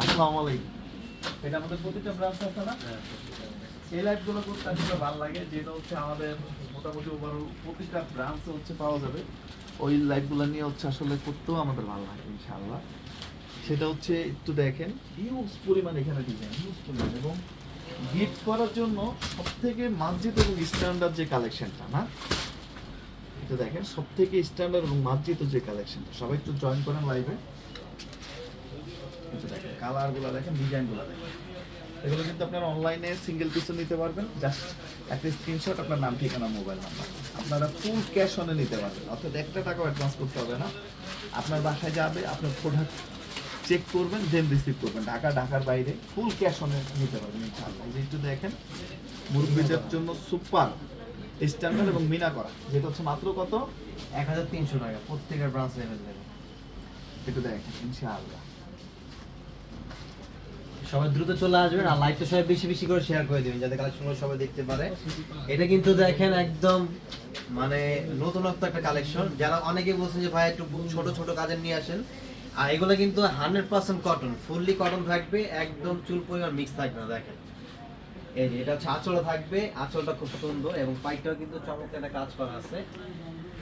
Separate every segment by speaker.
Speaker 1: আসসালামু আলাইকুম। এটা আমাদের প্রতিটা ব্রাঞ্চ আছে না? এই করতে লাগে, যেটা হচ্ছে আমাদের মোটামুটি প্রতিটা হচ্ছে পাওয়া যাবে। ওই নিয়ে হচ্ছে আসলে করতেও আমাদের ভালো লাগে, ইনশাআল্লাহ। সেটা হচ্ছে একটু দেখেন হিউজ পরিমাণ এখানে ডিজাইন হিউজ পরিমাণ। এবং গিফট করার জন্য সব থেকে এবং স্ট্যান্ডার্ড যে কালেকশনটা না? এটা দেখেন সব থেকে স্ট্যান্ডার্ড এবং মার্জিত যে কালেকশনটা সবাই একটু জয়েন করেন লাইভে কালারগুলো দেখেন ডিজাইনগুলো দেখেন। এগুলো কিন্তু আপনারা অনলাইনে সিঙ্গেল পিসও নিতে পারবেন। জাস্ট একটা স্ক্রিনশট আপনার নাম ঠিকানা মোবাইল নাম্বার আপনারা ফুল ক্যাশ অনে নিতে পারবেন। অর্থাৎ একটা টাকাও অ্যাডভান্স করতে হবে না। আপনার বাসায় যাবে আপনার প্রোডাক্ট চেক করবেন দেন রিসিভ করবেন। ঢাকা ঢাকার বাইরে ফুল ক্যাশ অনে নিতে পারবেন ইনশাআল্লাহ। এই যে একটু দেখেন মুরব্বীদের জন্য সুপার স্ট্যান্ডার্ড এবং মিনা করা। যেটা হচ্ছে মাত্র কত?
Speaker 2: এক হাজার তিনশো টাকা প্রত্যেকের ব্রাঞ্চ লেভেল দেবে
Speaker 1: একটু দেখেন ইনশাআল্লাহ।
Speaker 2: সবাই দ্রুত চলে আসবেন আর লাইভটা সবাই বেশি বেশি করে শেয়ার করে দিবেন যাতে কালেকশনগুলো সবাই দেখতে পারে। এটা কিন্তু দেখেন একদম মানে নতুনত্ব একটা কালেকশন যারা অনেকে বলছেন যে ভাই একটু ছোট ছোট কাজের নিয়ে আসেন, আর এগুলো কিন্তু hundred percent cotton fully cotton থাকবে, একদম চুল পরিমাণ মিক্স থাকবে না, দেখেন। এই যে, এটা হচ্ছে আঁচলটা থাকবে, আঁচলটা খুব সুন্দর এবং পাইকটাও কিন্তু চমৎকার একটা কাজ করা আছে।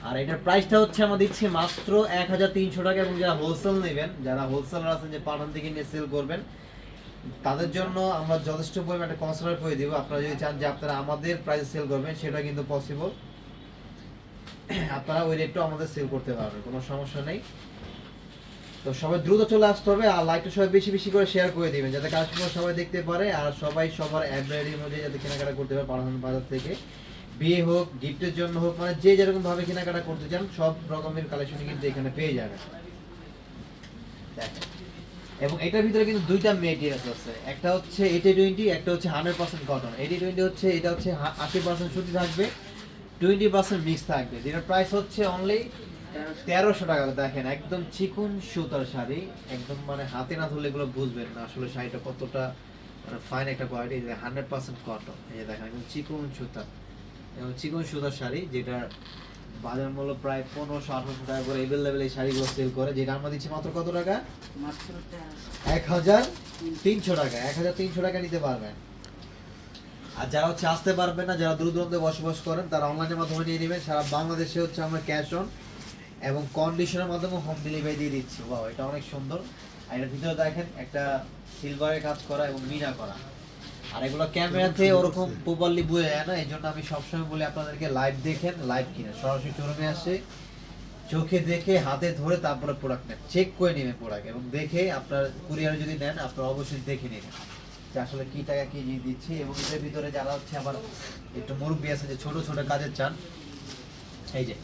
Speaker 2: আর এটার প্রাইসটা হচ্ছে আমরা দিচ্ছি মাত্র এক হাজার তিনশো টাকা এবং যারা হোলসেল নেবেন, যারা হোলসেলার আছেন যে পাঠান থেকে নিয়ে সেল করবেন তাদের জন্য আমরা যথেষ্ট পরিমাণে একটা কনসিডার করে দিব। আপনারা যদি চান যে আপনারা আমাদের প্রাইসে সেল করবেন, সেটা কিন্তু পসিবল আপনারা ওই রেটটাও আমাদের সেল করতে পারবেন, কোনো সমস্যা নেই। তো সবাই দ্রুত চলে আসতে হবে আর লাইকটা সবাই বেশি বেশি করে শেয়ার করে দিবেন, যাতে কাস্টমার সবাই দেখতে পারে আর সবাই সবার অ্যাডভাইডের মধ্যে যাতে কেনাকাটা করতে পারে পাঠান বাজার থেকে। বিয়ে হোক গিফটের জন্য হোক মানে যে যেরকম ভাবে কেনাকাটা করতে চান, সব রকমের কালেকশন কিন্তু এখানে পেয়ে যাবেন। দেখেন। এবং এটার ভিতরে কিন্তু দুইটা মেটেরিয়ালস আছে। একটা হচ্ছে এইটি টোয়েন্টি একটা হচ্ছে hundred percent cotton eighty twenty হচ্ছে, এটা হচ্ছে আশি পার্সেন্ট সুতি থাকবে টোয়েন্টি পার্সেন্ট মিক্স থাকবে। যেটার প্রাইস হচ্ছে অনলি তেরোশো টাকা। দেখেন, একদম চিকুন সুতার শাড়ি। একদম মানে হাতে না ধরলে এগুলো বুঝবেন না আসলে শাড়িটা কতটা মানে ফাইন একটা কোয়ালিটি হান্ড্রেড পার্সেন্ট কটন এই দেখেন, একদম চিকুন সুতা। এবং চিকুন সুতার শাড়ি যেটার বাজার মূল্য প্রায় পনেরোশো আঠারোশো টাকা করে এভেলেবেল এই শাড়িগুলো সেল করে যেটা আমরা দিচ্ছি মাত্র কত টাকা? এক হাজার তিনশো টাকা এক হাজার তিনশো টাকা নিতে পারবেন। আর যারা হচ্ছে আসতে পারবেন না যারা দূর দূরান্তে বসবাস করেন তারা অনলাইনের মাধ্যমে নিয়ে নেবেন। সারা বাংলাদেশে হচ্ছে আমরা ক্যাশ অন এবং কন্ডিশনের মাধ্যমে হোম ডেলিভারি দিয়ে দিচ্ছি। ওয়াও এটা অনেক সুন্দর। আর এটার ভিতরে দেখেন একটা সিলভারের কাজ করা এবং মিনা করা। আর এগুলো ক্যামেরাতে ওরকম প্রপারলি বোঝা যায় না এই জন্য আমি সবসময় বলি আপনাদেরকে লাইভ দেখেন লাইভ কিনে। সরাসরি শোরুমে আসে চোখে দেখে হাতে ধরে তারপরে প্রোডাক্ট নেন। চেক করে নেবেন প্রোডাক্ট এবং দেখে আপনার কুরিয়ারে যদি নেন আপনার অবশ্যই দেখে নেবেন যে আসলে কি টাকা কি জিনিস দিচ্ছি এবং এদের ভিতরে যারা হচ্ছে আবার একটু মুরব্বী আছে যে ছোট ছোট কাজের চান এই যে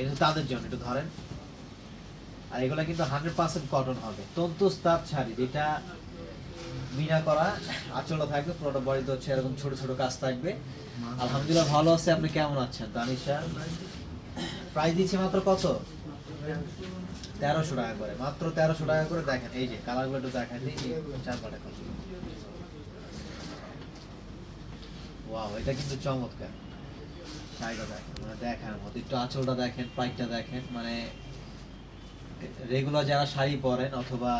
Speaker 2: এটা তাদের জন্য একটু ধরেন। আর এগুলো কিন্তু হান্ড্রেড পার্সেন্ট কটন হবে। তন্তু তন্তুস্তার শাড়ি যেটা মিনা করা আঁচলটা থাকবে, পুরোটা বডিতে হচ্ছে এরকম ছোট ছোট কাজ থাকবে। আলহামদুলিল্লাহ, ভালো আছে, আপনি কেমন আছেন? তানিশা প্রাইস দিচ্ছি মাত্র কত? তেরোশো টাকা করে। মাত্র তেরোশো টাকা করে দেখেন, এই যে কালারগুলো একটু দেখেন এই যে চার পাটা ওয়াও এটা কিন্তু চমৎকার। শাড়িটা দেখেন মানে দেখার মতো একটু আঁচলটা দেখেন পাইকটা দেখেন মানে রেগুলার যারা শাড়ি পরেন অথবা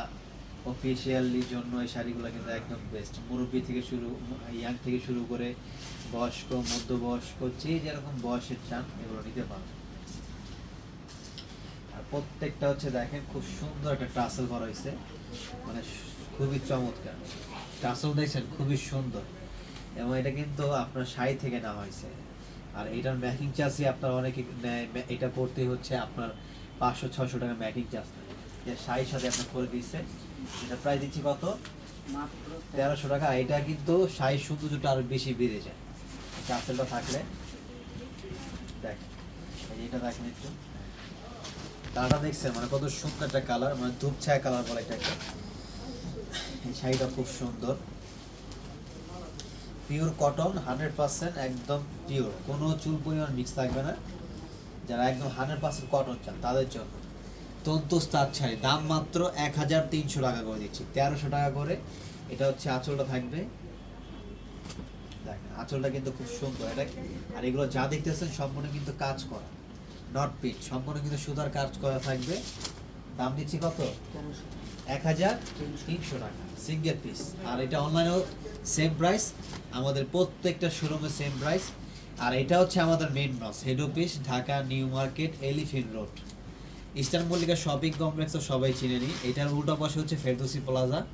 Speaker 2: অফিসিয়ালি জন্য এই শাড়িগুলো কিন্তু একদম বেস্ট মুরব্বী থেকে শুরু ইয়াং থেকে শুরু করে বয়স্ক, মধ্যবয়স্ক, যে যেরকম বয়সের চান এগুলো নিতে পারেন আর প্রত্যেকটা হচ্ছে দেখেন খুব সুন্দর একটা টাসেল করা হয়েছে। মানে খুবই চমৎকার। টাসেল দেখছেন, খুবই সুন্দর। এবং এটা কিন্তু আপনার শাড়ি থেকে নেওয়া হয়েছে। আর এটার ম্যাকিং চার্জই আপনার অনেকে নেয় এটা করতে হচ্ছে আপনার পাঁচশো ছশো টাকা ম্যাকিং চার্জ শাড়ির সাথে আপনার করে দিচ্ছে এটা প্রায় দিচ্ছি কত? তেরোশো টাকা। এটা কিন্তু আরও বেশি বেড়ে যায়। থাকলে। এটা দেখেন একটু। দেখছেন? মানে কত সুন্দর একটা কালার মানে ধূপ ছায়া কালার বলে এটাকে এই শাড়িটা খুব সুন্দর। পিওর কটন হান্ড্রেড পার্সেন্ট একদম পিওর কোনো চুল পরিমাণ মিক্স থাকবে না। যারা একদম হান্ড্রেড পার্সেন্ট কটন চান তাদের জন্য। তন্তুস্তার শাড়ি দাম মাত্র এক হাজার তিনশো টাকা করে দিচ্ছি। তেরোশো টাকা করে। এটা হচ্ছে আঁচলটা থাকবে। দেখেন আঁচলটা কিন্তু খুব সুন্দর। এটা আর এগুলো যা দেখতেছেন সম্পূর্ণ কিন্তু কাজ করা। নট পিট সম্পূর্ণ কিন্তু সুতার কাজ করা থাকবে। দাম দিচ্ছি কত? এক হাজার তিনশো টাকা। সিঙ্গেল পিস আর এটা অনলাইনেও সেম প্রাইস আমাদের প্রত্যেকটা শোরুমে সেম প্রাইস আর এটা হচ্ছে আমাদের main branch head office Dhaka new market elephant road eastern Mallika shopping complex তো সবাই চিনে নি এটার উল্টো পাশে হচ্ছে ফেরদৌসি প্লাজা।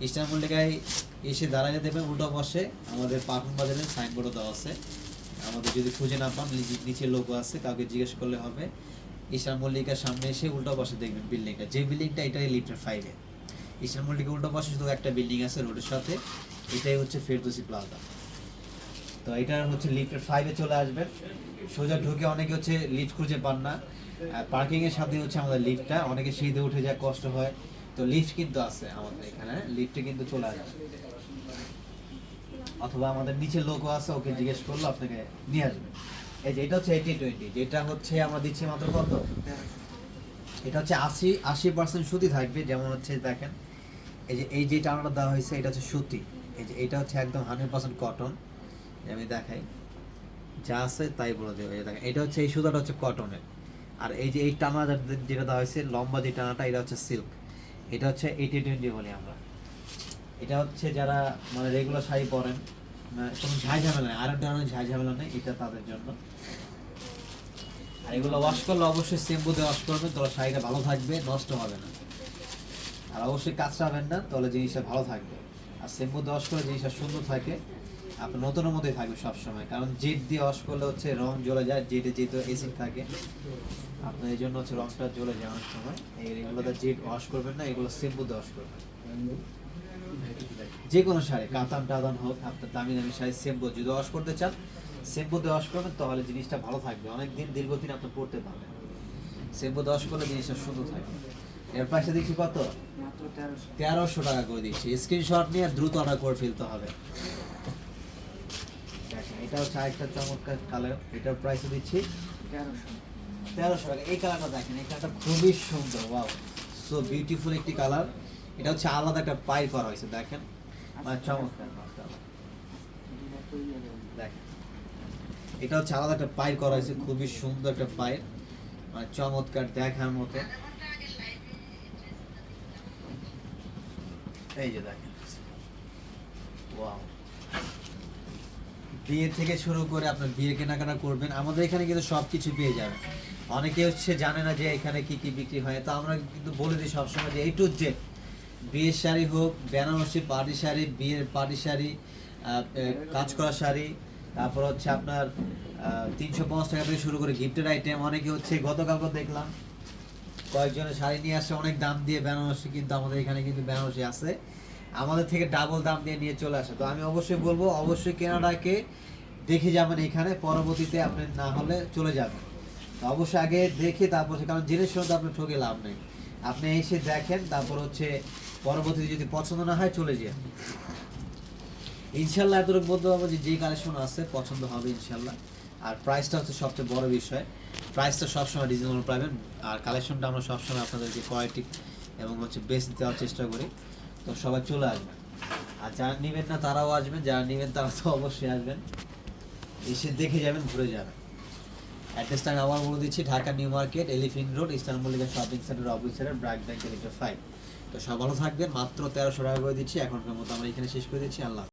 Speaker 2: ইস্টার্ন মল্লিকায় এসে দাঁড়াইলে দেবেন উল্টো পাশে আমাদের পাকুন বাজারের সাইনবোর্ডও দেওয়া আছে। আমাদের যদি খুঁজে না পান, নিচে- লোগো আছে, কাউকে জিজ্ঞেস করলে হবে। ইস্টার্ন মল্লিকার সামনে এসে উল্টো পাশে দেখবেন বিল্ডিংটা যে বিল্ডিংটা এটাই লিটার ফাইভে ইস্টার্ন মল্লিকার উল্টো পাশে শুধু একটা বিল্ডিং আছে রোডের সাথে। এটাই হচ্ছে ফেরদৌসি প্লাজা। তো এটার হচ্ছে লিফটের ফাইভে চলে আসবেন। সোজা ঢুকে অনেকে হচ্ছে লিফট খুঁজে পান না। পার্কিং এর সাথে হচ্ছে আমাদের লিফটটা অনেকে সিঁড়িতে উঠে যায়, কষ্ট হয়। তো লিফট কিন্তু আছে আমাদের এখানে। লিফটে কিন্তু চলে আসবে। অথবা আমাদের নিচে লোকও আছে, ওকে জিজ্ঞেস করল, আপনাকে নিয়ে আসবে। এই যে, এটা হচ্ছে এইটি টোয়েন্টি যেটা হচ্ছে আমরা দিচ্ছি মাত্র কত? এটা হচ্ছে আশি আশি পার্সেন্ট সুতি থাকবে, যেমন হচ্ছে দেখেন। এই যে এই যে টানাটা দেওয়া হয়েছে, এটা হচ্ছে সুতি। এই যে, এটা হচ্ছে একদম হান্ড্রেড পার্সেন্ট কটন আমি দেখাই। যা আছে তাই বলে দেবো। দেখেন, এটা হচ্ছে, এই সুতাটা হচ্ছে কটনের আর এই যে এই টানা যেটা- দেওয়া হয়েছে, লম্বা যে টানাটা, এটা হচ্ছে সিল্ক এটা হচ্ছে এইটি টোয়েন্টি বলি আমরা। এটা হচ্ছে যারা মানে রেগুলার শাড়ি পরেন কোনো ঝাই ঝামেলা নেই। আরেক ধরনের ঝাই ঝামেলা নেই, এটা তাদের জন্য। আর এগুলো ওয়াশ করলে অবশ্যই শ্যাম্পু দিয়ে ওয়াশ করবেন, তাহলে শাড়িটা ভালো থাকবে, নষ্ট হবে না। আর অবশ্যই কাঁচড়াবেন না, তাহলে জিনিসটা ভালো থাকবে। আর শ্যাম্পু দিয়ে ওয়াশ করলে জিনিসটা সুন্দর থাকে। আপনার নতুনের মতোই থাকবে সবসময়। কারণ জেট দিয়ে ওয়াশ করলে হচ্ছে রং জ্বলে যায় জেটে যেহেতু এসিড থাকে। আপনার এই জন্য হচ্ছে রংটা জ্বলে যায় অনেক সময়। এগুলোতে জেট ওয়াশ করবেন না এগুলো শ্যাম্পু দিয়ে ওয়াশ করবেন। যে কোনো শাড়ি কাতান টাদান হোক আপনার দামি দামি শাড়ি শ্যাম্পু যদি ওয়াশ করতে চান শ্যাম্পু দিয়ে ওয়াশ করবেন তাহলে জিনিসটা ভালো থাকবে। অনেক দিন দীর্ঘদিন আপনি পড়তে পারবেন শ্যাম্পু দিয়ে ওয়াশ করলে জিনিসটা সুন্দর থাকবে। এর পাশে দেখছি কত?
Speaker 3: তেরোশো।
Speaker 2: টাকা করে দিচ্ছি। স্ক্রিনশট নিয়ে দ্রুত অর্ডার করে ফেলতে হবে। এটা হচ্ছে আরেকটা চমৎকার কালার এটার প্রাইস দিচ্ছি।
Speaker 3: তেরোশো।
Speaker 2: টাকা। এই কালারটা দেখেন এই কালারটা খুবই সুন্দর ওয়াও সো বিউটিফুল একটি কালার এটা হচ্ছে আলাদা একটা পাই করা হয়েছে দেখেন। মানে চমৎকার দেখেন। এটা হচ্ছে আলাদা একটা পাই করা হয়েছে খুবই সুন্দর একটা পায়ের মানে চমৎকার দেখার মতো। এই যে দেখেন। ওয়াও বিয়ে থেকে শুরু করে আপনার বিয়ে কেনাকাটা করবেন, আমাদের এখানে কিন্তু সব কিছু পেয়ে যাবেন। অনেকে হচ্ছে জানে না যে এখানে কি কি বিক্রি হয়, তো আমরা কিন্তু বলে দিই সবসময় যে এই টু বিয়ের শাড়ি হোক, বেনারসি পার্টি শাড়ি, বিয়ের পার্টি শাড়ি কাজ করা শাড়ি, তারপর হচ্ছে আপনার তিনশো পঞ্চাশ টাকা থেকে শুরু করে গিফটের আইটেম অনেকে হচ্ছে গতকালকে দেখলাম, কয়েকজনের শাড়ি নিয়ে আসে, অনেক দাম দিয়ে বেনারসি কিন্তু আমাদের এখানে কিন্তু বেনারসি আছে। আমাদের থেকে ডাবল দাম দিয়ে নিয়ে চলে আসে। তো আমি অবশ্যই বলব, অবশ্যই কেনাডাকে দেখে যাবেন এখানে, পরবর্তীতে আপনি না হলে চলে যাবেন। অবশ্যই আগে দেখে তারপর কারণ জেনে শুনে তো আপনি ঠকে লাভ নেই। আপনি এসে দেখেন, তারপর হচ্ছে পরবর্তীতে যদি পছন্দ না হয় চলে যান। ইনশাল্লাহ এতটুকু বলতে পারব যে যে কালেকশন আছে, পছন্দ হবে ইনশাল্লাহ। আর প্রাইসটা হচ্ছে সবচেয়ে বড় বিষয়। প্রাইসটা সবসময় রিজনেবল পাবেন আর কালেকশনটা আমরা সবসময় আপনাদেরকে কোয়ালিটি এবং হচ্ছে বেস্ট দেওয়ার চেষ্টা করি। তো সবাই চলে আসবে। আর যারা নেবেন না, তারাও আসবেন, যারা নেবেন, তারা তো অবশ্যই আসবেন। এসে দেখে যাবেন, ঘুরে যাবেন। অ্যাড্রেসটা আমি আবার বলে দিচ্ছি, Dhaka new market elephant road eastern Mallika shopping centre অফিসারের ব্র্যাক ব্যাংক ফাইভ তো সব ভালো থাকবেন, মাত্র তেরোশো টাকা করে দিচ্ছি, এখনকার মতো আমরা এখানে শেষ করে দিচ্ছি, আল্লাহ।